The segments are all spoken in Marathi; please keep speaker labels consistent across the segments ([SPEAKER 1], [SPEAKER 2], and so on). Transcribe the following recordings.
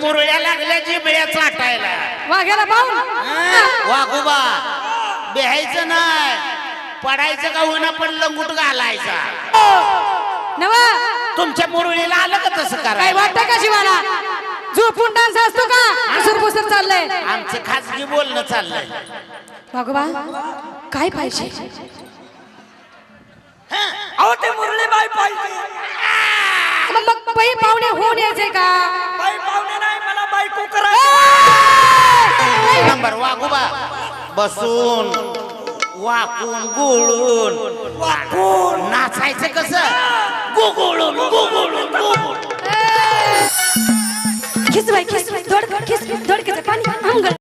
[SPEAKER 1] मुरळ्या लागल्या जिबळ्या चाटायला.
[SPEAKER 2] वाघ्याला पाहून?
[SPEAKER 1] हं? वाघोबा बेहायचं नाही. पडायचं का होईना पण लंगूट घालायचा.
[SPEAKER 2] नवा?
[SPEAKER 1] तुमच्या मुरळीला आलं का तसं
[SPEAKER 2] काय वाटतं का शिवाला? झोपून डान्स असतो का? पुसर चाललंय.
[SPEAKER 1] आमचं खासगी बोलणं चाललंय.
[SPEAKER 2] वाघोबा काय पाहिजे?
[SPEAKER 3] अहो ते मुरलीबाई पाहिजे.
[SPEAKER 2] मग मग बाई पाहुणे होऊन यायचे का?
[SPEAKER 3] बायको करायची
[SPEAKER 1] नंबर वाघोबा बसून वाकून गुळून वाकून नाचायचं कसं गुगुळून गुगुळून गुगुळून
[SPEAKER 2] खिस बाई खिस धड खिस धडकेचं पाणी अंगण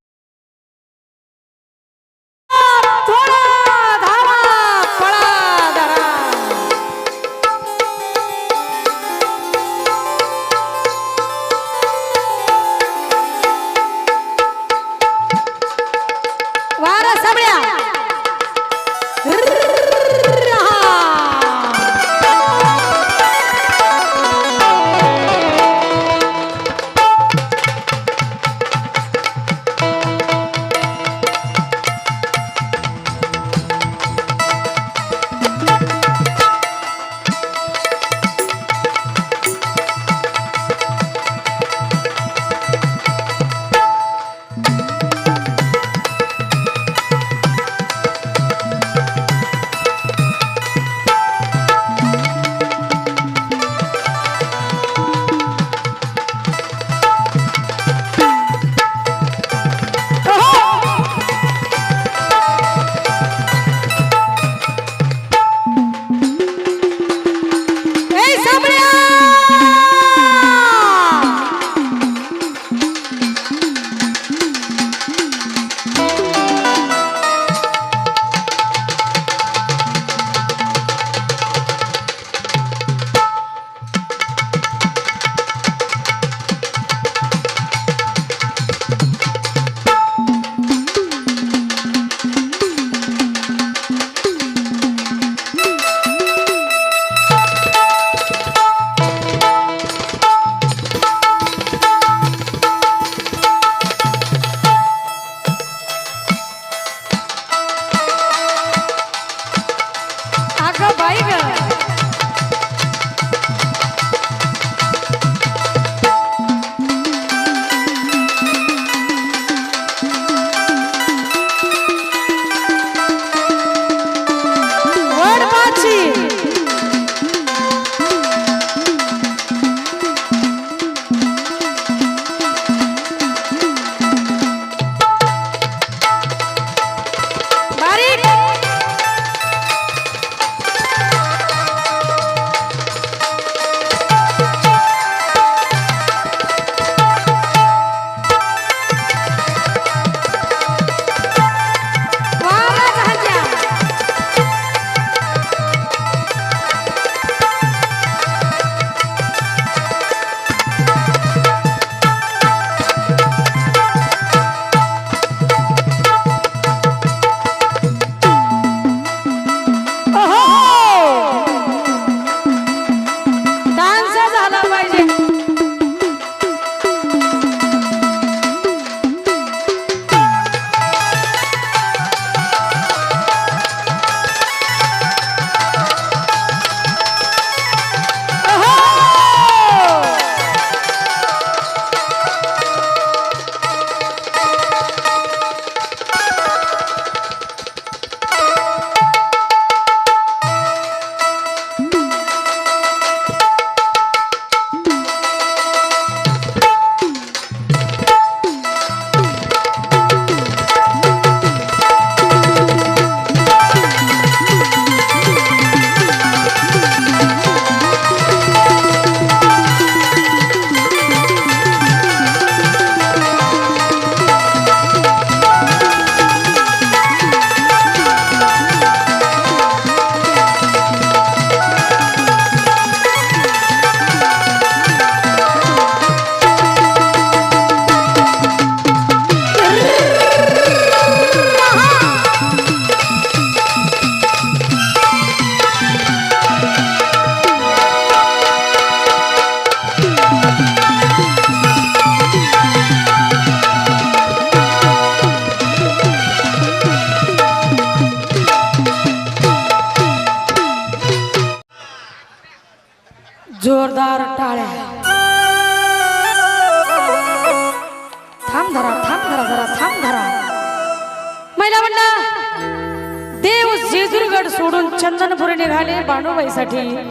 [SPEAKER 2] निघाले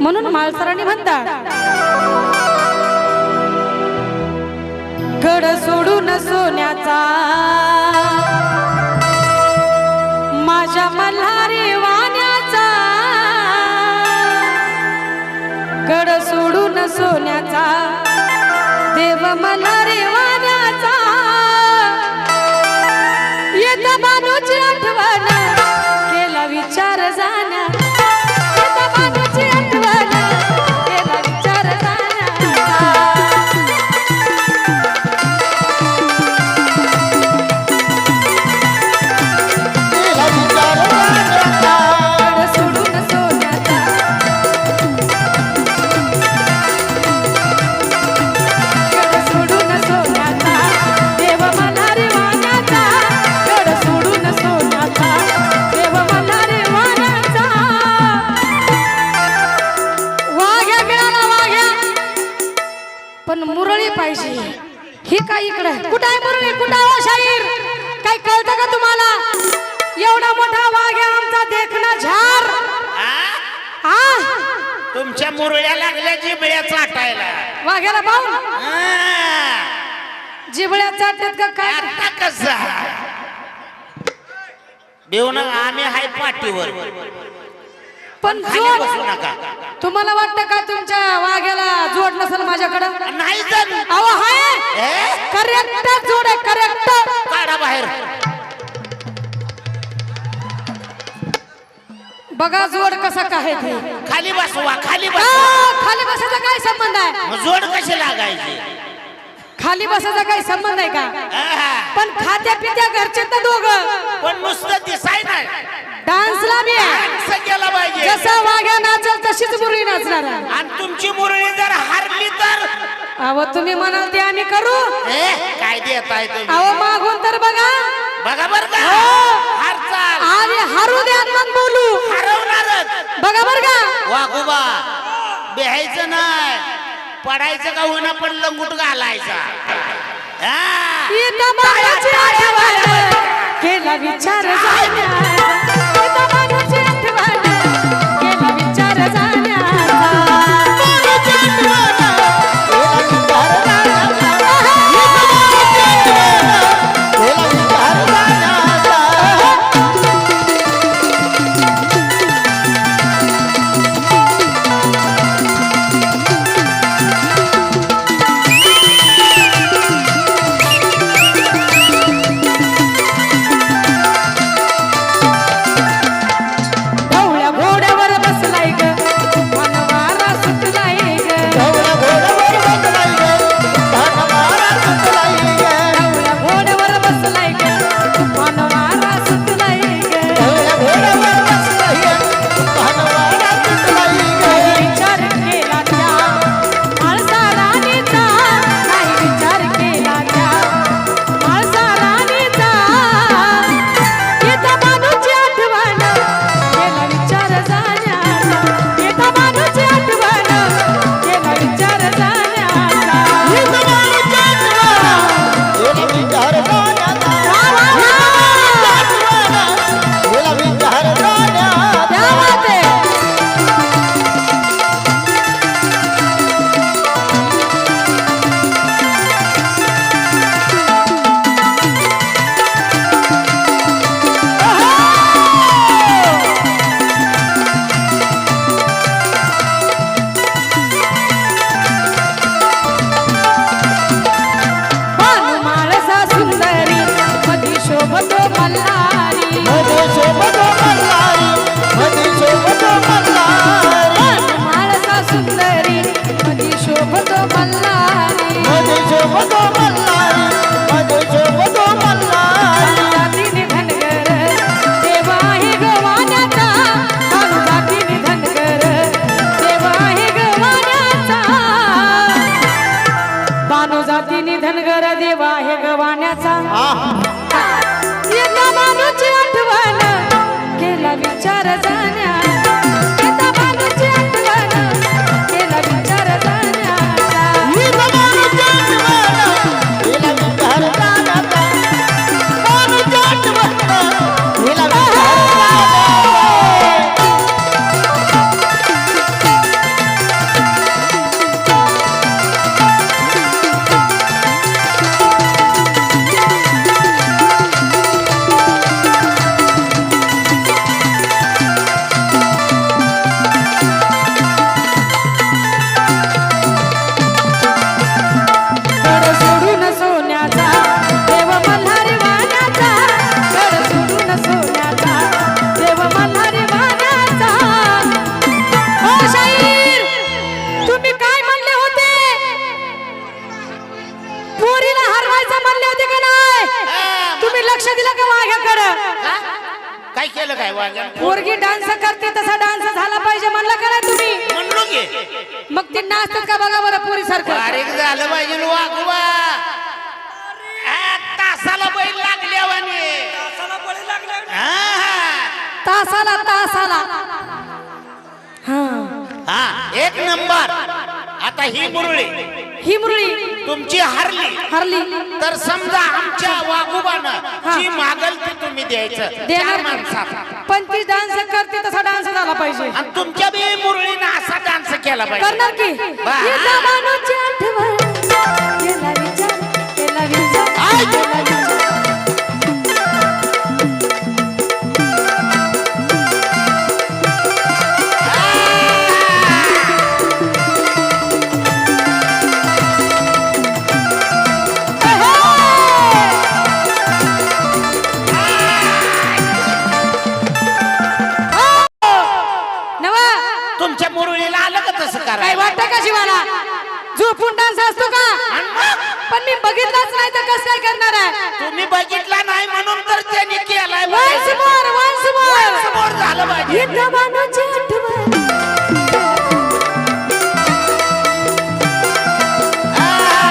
[SPEAKER 2] म्हणून माळसराणी म्हणतात गड सोडून सोन्याचा माझ्या मल्हारी वाण्याचा गड सोडून सोन्याचा देव मल्हारी वाण्याचा येत
[SPEAKER 1] तुमच्या मुरळ्या लागल्या जिबळ्या चाटायला.
[SPEAKER 2] वाघ्याला पाहून
[SPEAKER 1] हा.
[SPEAKER 2] जिबळ्या चाटतात का काय?
[SPEAKER 1] आता कसा? देऊ ना आम्ही हाय पाठीवर.
[SPEAKER 2] पण
[SPEAKER 1] खाली
[SPEAKER 2] जोड
[SPEAKER 1] बसू नका.
[SPEAKER 2] तुम्हाला वाटतं का तुमच्या वाघ्याला जोड नसेल माझ्याकडं?
[SPEAKER 1] नाही जण
[SPEAKER 2] अहो हाय!
[SPEAKER 1] ए?
[SPEAKER 2] करेक्ट जोड आहे करेक्ट
[SPEAKER 1] काढा बाहेर.
[SPEAKER 2] बघा जोड कसा काय ते.
[SPEAKER 1] खाली बसवा खाली
[SPEAKER 2] आ,
[SPEAKER 1] बसवा.
[SPEAKER 2] खाली बसायचा काय संबंध आहे?
[SPEAKER 1] मग जोड कशी लागायची?
[SPEAKER 2] खाली बसायचा काही संबंध आहे का?
[SPEAKER 1] आहा.
[SPEAKER 2] पण खात्या पित्या घरचे तर दोघं.
[SPEAKER 1] पण नुसतं दिसाय नाही.
[SPEAKER 2] डान्सला बी आहे.
[SPEAKER 1] डान्स केला पाहिजे.
[SPEAKER 2] जसा वाघ्या नाचल तशीच मुरळी नाचणार आहे.
[SPEAKER 1] आणि तुमची मुरळी जर हारली तर?
[SPEAKER 2] अहो तुम्ही म्हणाल ते आम्ही करू.
[SPEAKER 1] ए, काय देताय तुम्ही?
[SPEAKER 2] अहो मागून तर बघा.
[SPEAKER 1] बघा बर का.
[SPEAKER 2] हो.
[SPEAKER 1] हार
[SPEAKER 2] द्या मग बोलू.
[SPEAKER 1] हरवणारच
[SPEAKER 2] बघा बर का.
[SPEAKER 1] वाघोबा बेहायचं नाही. पडायचं का होईना पण लंगूट घालायचा. हा.
[SPEAKER 2] इथं बाबाची आठवण केला विचार जाण्याचा. गवाण्याचा एका माणूची आठवण केला विचार जाण्या. म्हणला का नाही तुम्ही?
[SPEAKER 1] म्हणलो की.
[SPEAKER 2] मग ते नाचतात का बघा बरं पोरी सारखं
[SPEAKER 1] बारीक झालं पाहिजे तासाला बैल लागल्यावाने.
[SPEAKER 3] तासाला लागले
[SPEAKER 1] हा.
[SPEAKER 2] तासाला तासाला. हा.
[SPEAKER 1] हा एक नंबर. आता ही मुरळी.
[SPEAKER 2] ही मुरळी.
[SPEAKER 1] तुमची हरली.
[SPEAKER 2] हरली.
[SPEAKER 1] तर समजा आमच्या वागोबानं
[SPEAKER 2] हा.
[SPEAKER 1] जी मागल ती तुम्ही द्यायचं.
[SPEAKER 2] देणार
[SPEAKER 1] माणसात.
[SPEAKER 2] की? पण ती डान्स करते तसा डान्स झाला पाहिजे.
[SPEAKER 1] आणि तुमच्या बी मुरळीनं असा डान्स केला
[SPEAKER 2] करणार
[SPEAKER 1] पाहिजे
[SPEAKER 2] की. ही जमानोची
[SPEAKER 1] तुम्ही बघितला नाही म्हणून तर त्यांनी केलाय
[SPEAKER 2] मोर वन्स मोर
[SPEAKER 1] समोर झालं पाहिजे.
[SPEAKER 2] जमानोची आठवण.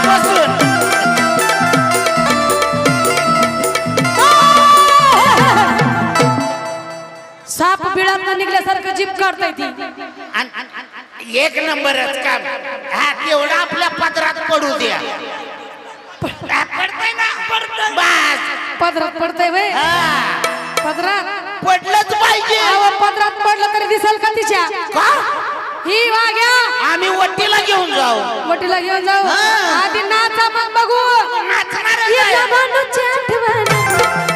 [SPEAKER 1] बसून.
[SPEAKER 2] साप बिळात निघल्यासारखं जीप काढताय ती.
[SPEAKER 1] आणि- आणि- एक नंबरच काम. हा तेवढं आपल्या पदरात पडू द्या हा, पडतंय ना पडतंय बस.
[SPEAKER 2] पदरात पडतंय वय.
[SPEAKER 1] हा,
[SPEAKER 2] पदरात.
[SPEAKER 1] पडलंच पाहिजे.
[SPEAKER 2] अहो, पदरात पडलं तरी दिसल का तिच्या?
[SPEAKER 1] का?
[SPEAKER 2] ही वाघ्या.
[SPEAKER 1] आम्ही वट्टीला घेऊन जाऊ.
[SPEAKER 2] वटीला घेऊन जाऊ.
[SPEAKER 1] हा.
[SPEAKER 2] आधी नाचा मग बघू.
[SPEAKER 1] नाचणार
[SPEAKER 2] आठवण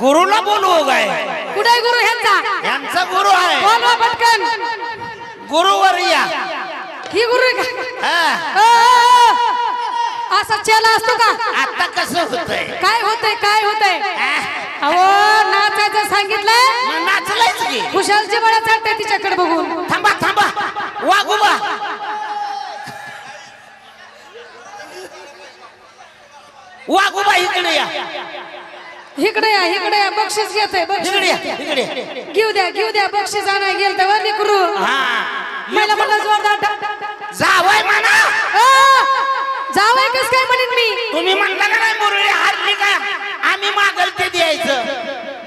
[SPEAKER 1] गुरुला बोलवू काय?
[SPEAKER 2] कुठे गुरु ह्यांचा?
[SPEAKER 1] यांचा गुरु आहे.
[SPEAKER 2] बोलवा पटकन.
[SPEAKER 1] गुरुवर या.
[SPEAKER 2] ही गुरु आहे का?
[SPEAKER 1] हा,
[SPEAKER 2] ओ. असा चेला असतो का?
[SPEAKER 1] आता कसं होतंय?
[SPEAKER 2] काय होतंय काय होतंय?
[SPEAKER 1] हा,
[SPEAKER 2] अहो नाचायचं सांगितलंय?
[SPEAKER 1] मग नाचलायच की.
[SPEAKER 2] खुशालची बळा चालते तिच्याकडे बघून.
[SPEAKER 1] थांबा थांबा. वाघोबा. वाघोबा इकडे या.
[SPEAKER 2] इकडे या इकडे या बक्षीस घेतोय
[SPEAKER 1] इकडे
[SPEAKER 2] बक्षीस
[SPEAKER 1] या इकडे या.
[SPEAKER 2] घेऊ द्या घेऊ द्या बक्षीस आणाय गेल तर लेकरू
[SPEAKER 1] हा.
[SPEAKER 2] मला म्हणलं जोरदार.
[SPEAKER 1] जावय म्हणा.
[SPEAKER 2] अ, जावई कस काय म्हणेन मी?
[SPEAKER 1] तुम्ही म्हणला का नाही मुरळी हारली का? आम्ही मागल ते द्यायचं.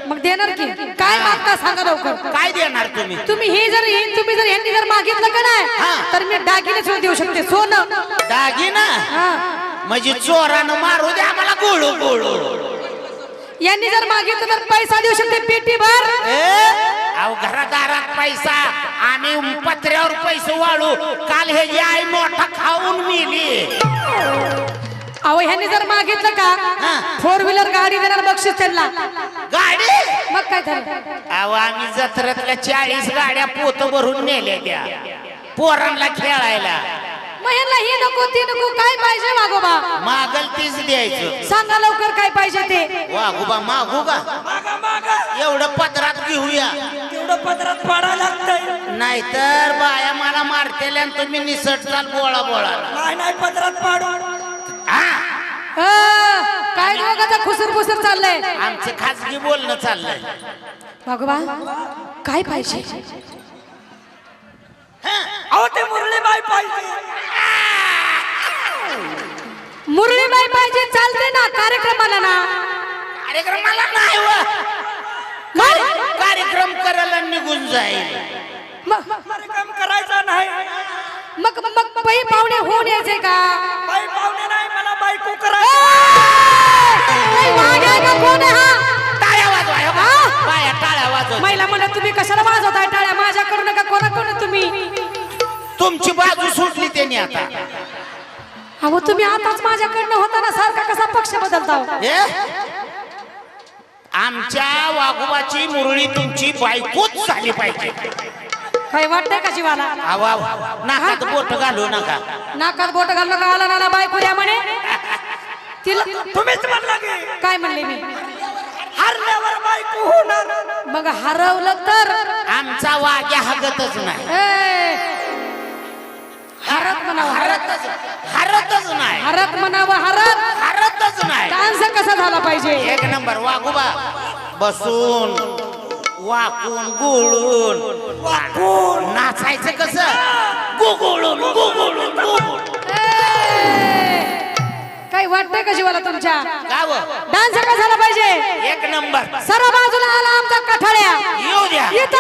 [SPEAKER 2] मग देणार की? काय मागता सांगा लवकर.
[SPEAKER 1] काय देणार तुम्ही?
[SPEAKER 2] तुम्ही हे जर हे तुम्ही जर यांनी जर मागितलं का
[SPEAKER 1] हा.
[SPEAKER 2] नाही तर मी दागिने सुद्धा देऊ शकते. सोनं.
[SPEAKER 1] दागिना?
[SPEAKER 2] हा.
[SPEAKER 1] म्हणजे चोरानं मारू दे आम्हाला गोळू गोळू.
[SPEAKER 2] यांनी जर मागितलं तर पैसा देऊ शकते पेटी भर
[SPEAKER 1] अहो घरादारात पैसा आम्ही पत्र्यावर पैसे वाळू. काल हे जी आई मोठा खाऊन मिली.
[SPEAKER 2] अहो ह्यांनी जर मागितलं. का फोर व्हीलर गाडी देणार बक्षीस त्यांना.
[SPEAKER 1] गाडी?
[SPEAKER 2] मग काय झालं?
[SPEAKER 1] अहो आम्ही जत्रेतल्या चाळीस गाड्या पोत भरून नेल्या त्या. पोरांना खेळायला.
[SPEAKER 2] मग ह्यांना ही नको ती नको काय पाहिजे वागोबा
[SPEAKER 1] मागल तीच द्यायचं.
[SPEAKER 2] सांगा लवकर काय पाहिजे ते.
[SPEAKER 1] वाघोबा मागू का?
[SPEAKER 3] मागा मागा
[SPEAKER 1] एवढं पदरात घेऊया.
[SPEAKER 3] तेवढं पदरात पाडायला लागतंय.
[SPEAKER 1] नाहीतर बाया मला मारतेल्या आणि तुम्ही निसट चाल बोळा बोळा.
[SPEAKER 3] नाही नाही पदरात पाडू.
[SPEAKER 1] हा?
[SPEAKER 2] अ, काय दोघाचा खुसर खुसर चाललंय?
[SPEAKER 1] आमचं खाजगी बोलणं चाललंय.
[SPEAKER 2] भगवा काय पाहिजे?
[SPEAKER 3] अहो ते मुरलीबाई पाहिजे.
[SPEAKER 2] मुरळीबाई पाहिजे चालते ना कार्यक्रमाला ना.
[SPEAKER 1] कार्यक्रमाला नाही व. कार्यक्रम करायला निघून जाईल.
[SPEAKER 2] मग
[SPEAKER 3] कार्यक्रम करायचा नाही.
[SPEAKER 2] मग मग बाई पाहुणे होऊन यायचे का?
[SPEAKER 3] बाई
[SPEAKER 1] तुमची बाजू सुटली त्यांनी आता.
[SPEAKER 2] अहो तुम्ही आताच माझ्याकडनं होताना सारखा कसा पक्ष बदलता हो?
[SPEAKER 1] हे? आमच्या वाघोबाची मुरळी तुमची बायकोच झाली पाहिजे.
[SPEAKER 2] काही वाटतंय का जीवाला?
[SPEAKER 1] आवा नाकात बोट घालू नका.
[SPEAKER 2] नाकात बोट घालणं का आला नाना बायको द्या म्हणे. तिला
[SPEAKER 3] तुम्हीच म्हणला की.
[SPEAKER 2] काय म्हणले मी?
[SPEAKER 3] हरल्यावर बायको होणार.
[SPEAKER 2] मग हरवलं तर?
[SPEAKER 1] आमचा वाग्या हगतच नाही.
[SPEAKER 2] ए, हरत म्हणावं हरत.
[SPEAKER 1] हरतच हरतच नाही.
[SPEAKER 2] हरत म्हणावं हरत.
[SPEAKER 1] हरतच नाही.
[SPEAKER 2] डान्स कसा झाला पाहिजे?
[SPEAKER 1] एक नंबर वाघोबा. बसून वाकून गुळून. वाकून. नाचायचं कसं? गुगुळून गुगुळून
[SPEAKER 2] काही वाटतंय का जीवाला तुमच्या?
[SPEAKER 1] गाव.
[SPEAKER 2] डान्स कसा झाला पाहिजे?
[SPEAKER 1] एक नंबर.
[SPEAKER 2] सर्व बाजूला आला आमचा कठाळ्या.
[SPEAKER 1] येऊ द्या.
[SPEAKER 2] इथं